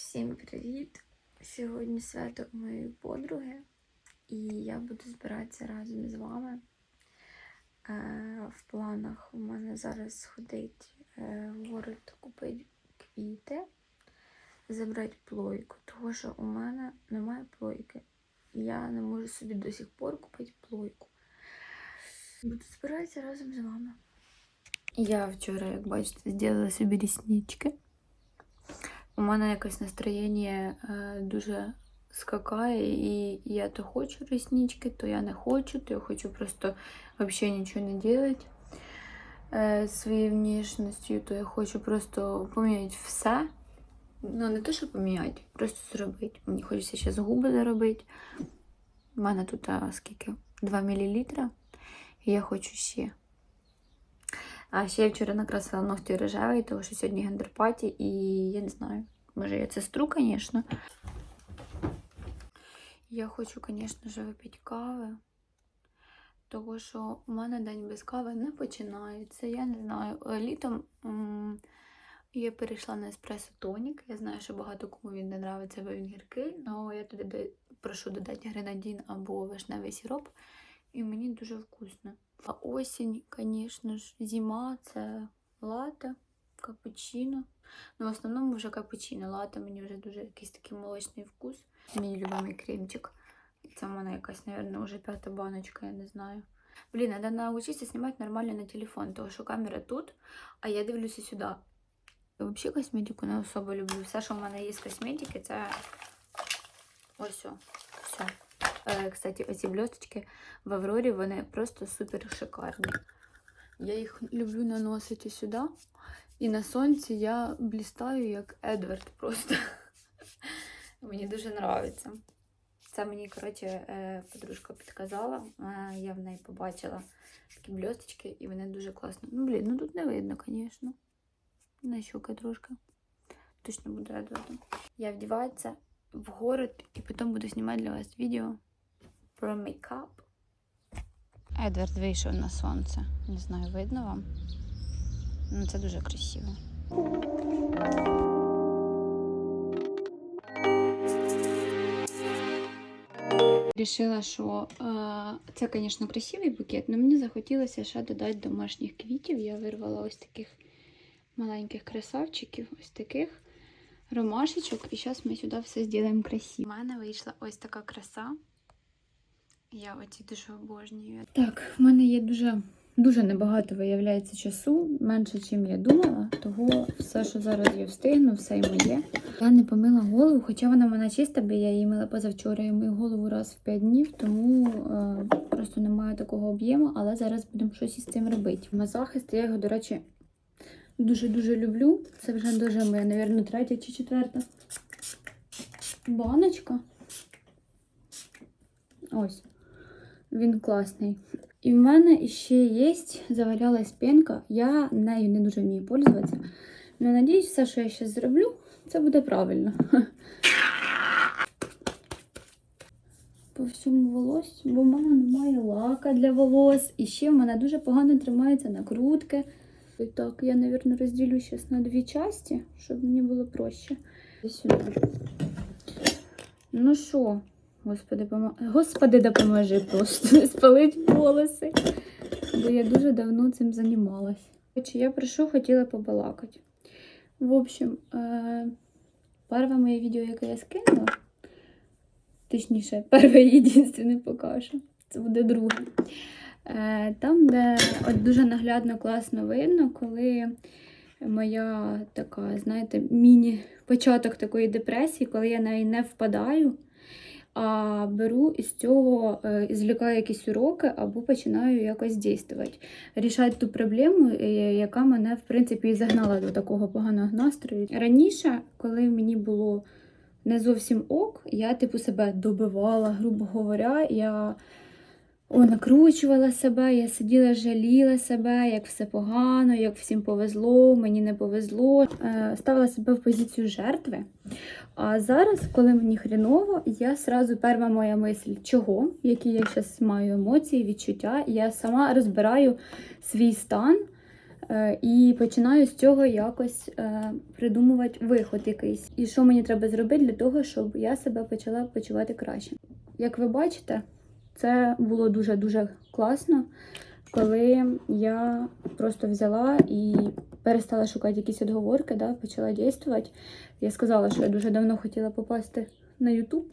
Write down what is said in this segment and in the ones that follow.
Всім привіт! Сьогодні свято моєї подруги, і я буду збиратися разом з вами. Е, в планах у мене зараз сходить е, в город купити квіти, забрати плойку, тому що у мене немає плойки. Я не можу собі до сих пор купити плойку. Буду збиратися разом з вами. Я вчора, як бачите, зробила собі ріснички. У мене якось настроєння е, дуже скакає, і я то хочу реснички, то я не хочу, то я хочу просто взагалі нічого не робити е, своєю внешністю, то я хочу просто поміняти все. Ну, не те, що поміняти, просто зробити. Мені хочеться ще з губи заробити. У мене тут а, скільки? 2 мл. Я хочу ще. А ще я вчора накрасила ногті рожевий, тому що сьогодні гендерпаті, і я не знаю, може я це стру, звісно. Я хочу, звісно ж, випити кави, тому що у мене день без кави не починається. Я не знаю. Літом я перейшла на еспресо тонік. Я знаю, що багато кому він не подобається, бо він гіркий, але я туди прошу додати гренадін або вишневий сироп, і мені дуже вкусно. А осінь, звісно ж, зима це лате, капучино. Ну, в основному вже капучино. Лате мені вже дуже якийсь такий молочний вкус. Мій любимий кремчик. Це в мене якась, мабуть, вже п'ята баночка, я не знаю. Блін, треба навчитися знімати нормально на телефон, тому що камера тут, а я дивлюся сюди. Я взагалі косметику не особо люблю. Все, що в мене є з косметики, це ось о, все. Е, Кстати, оці блісточки в Аврорі, вони просто супер шикарні. Я їх люблю наносити сюди. І на сонці я блістаю як Едвард просто. Мені дуже подобається. Це мені, коротше, е, подружка підказала. Е, Я в неї побачила такі блісточки, і вони дуже класно. Ну, блін, ну тут не видно, звісно. На щука трошки. Точно буду Едвардом. Я вдіваюся в город і потім буду знімати для вас відео про мейкап. Едвард вийшов на сонце. Не знаю, видно вам. Ну, це дуже красиво. Рішила, що е, це, звісно, красивий букет, але мені захотілося ще додати домашніх квітів. Я вирвала ось таких маленьких красавчиків, ось таких ромашечок. І зараз ми сюди все зробимо красиво. У мене вийшла ось така краса. Я оці дуже обожнюю. Так, в мене є дуже, дуже небагато виявляється часу, менше, ніж я думала. Того все, що зараз я встигну, все й моє. Я не помила голову, хоча вона в мене чиста, бо я її мила позавчора. Я мию голову раз в 5 днів, тому е, просто немає такого об'єму, але зараз будемо щось із цим робити. На захист я його, до речі, дуже-дуже люблю. Це вже дуже моя, мабуть, третя чи четверта баночка. Ось. Він класний. І в мене ще є, завалялась пенка. Я нею не дуже вмію пользуватися. Але надіюсь, все, що я зараз зроблю, це буде правильно. По всьому волосю, бо в мене немає лака для волос. І ще в мене дуже погано тримаються накрутки. І так, я, мабуть, розділю зараз на дві часті, щоб мені було проще. Сюди. Ну що? Господи, помо... Господи, допоможи просто спалить волоси. Бо я дуже давно цим займалась. Хоча я про що хотіла побалакати. В общем, е... перше моє відео, яке я скинула, точніше, перше і єдине покажу. Це буде друге. Е... Там, де от дуже наглядно класно видно, коли моя така, знаєте, міні-початок такої депресії, коли я на неї не впадаю а беру із цього, ізлікаю якісь уроки або починаю якось дійствувати. Рішати ту проблему, е, яка мене, в принципі, і загнала до такого поганого настрою. Раніше, коли мені було не зовсім ок, я типу себе добивала, грубо говоря, я накручувала себе, я сиділа, жаліла себе, як все погано, як всім повезло, мені не повезло. Е, Ставила себе в позицію жертви. А зараз, коли мені хріново, я сразу перша моя мисль, чого, які я зараз маю емоції, відчуття, я сама розбираю свій стан. Е, І починаю з цього якось е, придумувати виход якийсь. І що мені треба зробити для того, щоб я себе почала почувати краще. Як ви бачите, це було дуже-дуже класно, коли я просто взяла і перестала шукати якісь відговорки, да, почала діяти. Я сказала, що я дуже давно хотіла попасти на YouTube,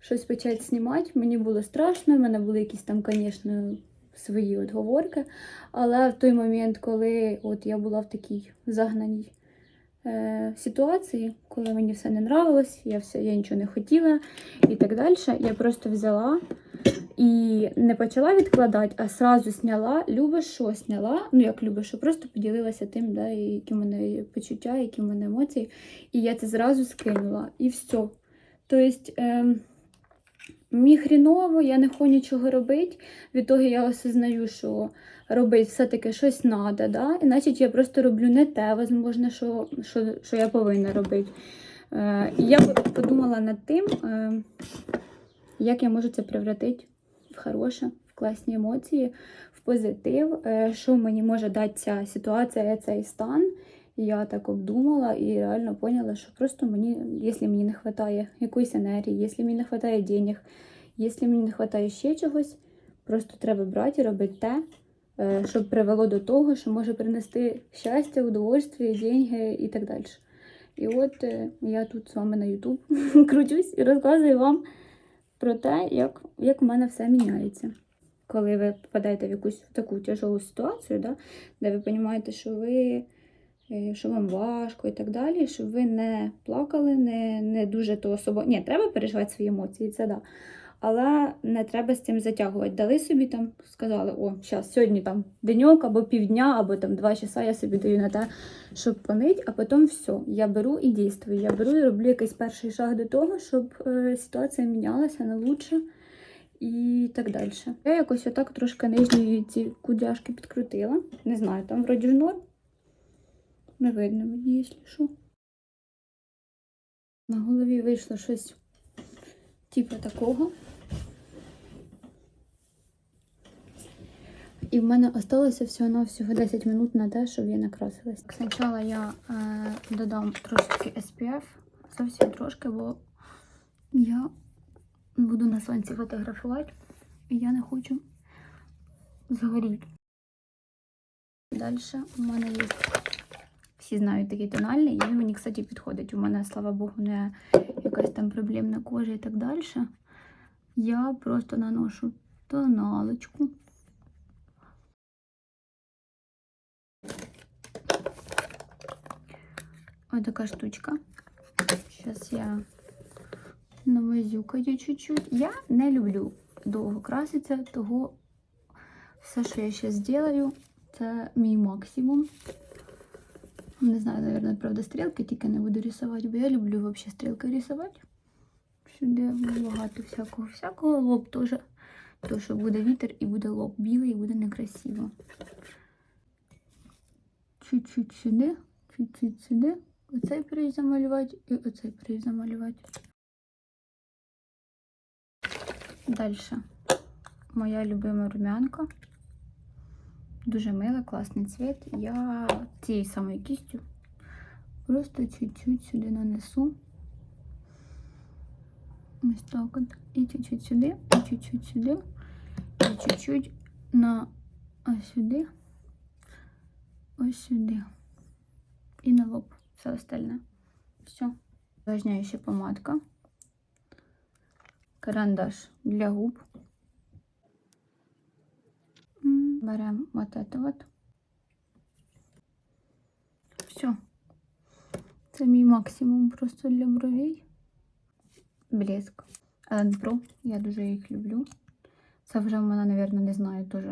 щось почати знімати. Мені було страшно, в мене були якісь там, звісно, свої відговорки. Але в той момент, коли от я була в такій загнаній е, ситуації, коли мені все не нравилось, я, все, я нічого не хотіла і так далі, я просто взяла і не почала відкладати, а сразу зняла, любиш що зняла, ну як любиш, що просто поділилася тим, да, які в мене почуття, які в мене емоції. І я це зразу скинула, і все. Тобто, ем, мені хріново, я не хочу нічого робити. Від того я осознаю, що робити все-таки щось треба, да? значить я просто роблю не те, можливо, що, що, що я повинна робити. Е, я подумала над тим, е, як я можу це превратити в хороше, в класні емоції, в позитив, е, що мені може дати ця ситуація, цей стан. Я так обдумала і реально поняла, що просто мені, якщо мені не вистачає якоїсь енергії, якщо мені не вистачає денег, якщо мені не вистачає ще чогось, просто треба брати і робити те, е, щоб привело до того, що може принести щастя, удовольствие, деньги і так далі. І от е, я тут з вами на YouTube кручусь і розказую вам про те, як, як в мене все міняється. Коли ви попадаєте в якусь таку тяжелу ситуацію, да, де ви розумієте, що ви е, що вам важко і так далі, щоб ви не плакали, не не дуже то особо. Ні, треба переживати свої емоції, це да. Але не треба з цим затягувати. Дали собі там, сказали, о, зараз сьогодні там деньок або півдня, або там два часа я собі даю на те, щоб помить, а потім все. Я беру і дійствую. Я беру і роблю якийсь перший шаг до того, щоб е, ситуація мінялася на лучше і так далі. Я якось отак трошки нижні ці кудяшки підкрутила. Не знаю, там вроді ж норм. Не видно мені, якщо що. На голові вийшло щось типу такого. І в мене залишилося всього-навсього 10 минут на те, щоб я накрасилась. Спочатку я е, додам трошки SPF, зовсім трошки, бо я буду на сонці фотографувати, і я не хочу згоріти. Далі у мене є, всі знають такий тональний, і він мені, кстати, підходить. У мене, слава Богу, не якась там проблемна кожа і так далі. Я просто наношу тоналочку. Ось така штучка. Зараз я навозюкаю чуть-чуть. Я не люблю довго краситися, того все, що я зараз зроблю, це мій максимум. Не знаю, наверное, правда, стрілки тільки не буду рисувати, бо я люблю взагалі стрілки рисувати. Сюди багато всякого всякого. Лоб теж. То, що буде вітер і буде лоб білий, і буде некрасиво. Чуть-чуть сюди, чуть-чуть сюди. Оцей прийш замалювати і оцей прийш замалювати. Далі. Моя любима румянка. Дуже мила, класний цвіт. Я цією самою кістю просто чуть-чуть сюди нанесу. Ось так от. І чуть-чуть сюди, і чуть-чуть сюди, і чуть-чуть на ось сюди, ось сюди. І на лоб. Все остальне. Все. Увлажняющая помадка. Карандаш для губ. Берем вот это вот. Все. Це мій максимум просто для бровей. Блеск. Ellen Pro. Я дуже їх люблю. Це вже в мене, мабуть, не знаю, теж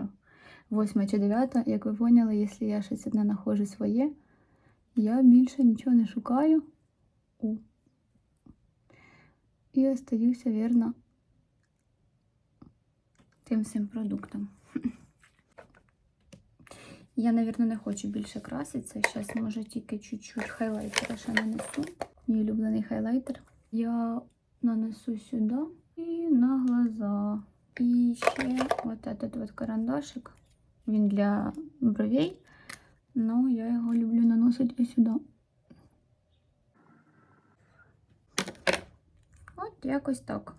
8 чи 9. Як ви поняли, якщо я щось одне знаходжу своє, я більше нічого не шукаю. О. І остаюся вірно тим всім продуктом. Я, мабуть, не хочу більше краситися. Зараз, може, тільки чуть-чуть хайлайтера ще нанесу. Мій улюблений хайлайтер. Я нанесу сюди і на глаза. І ще от этот вот карандашик. Він для бровей. Ну, я його люблю наносити ось сюди. От якось так.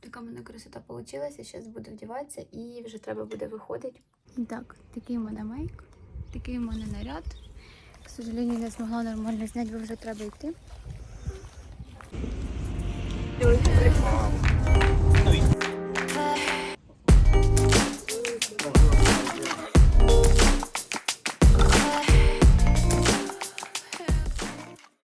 Така в мене красота вийшла. Зараз буду вдіватися і вже треба буде виходити. Так, такий у мене мейк, такий у мене наряд. К сожалению, не змогла нормально зняти, бо вже треба йти. Мало.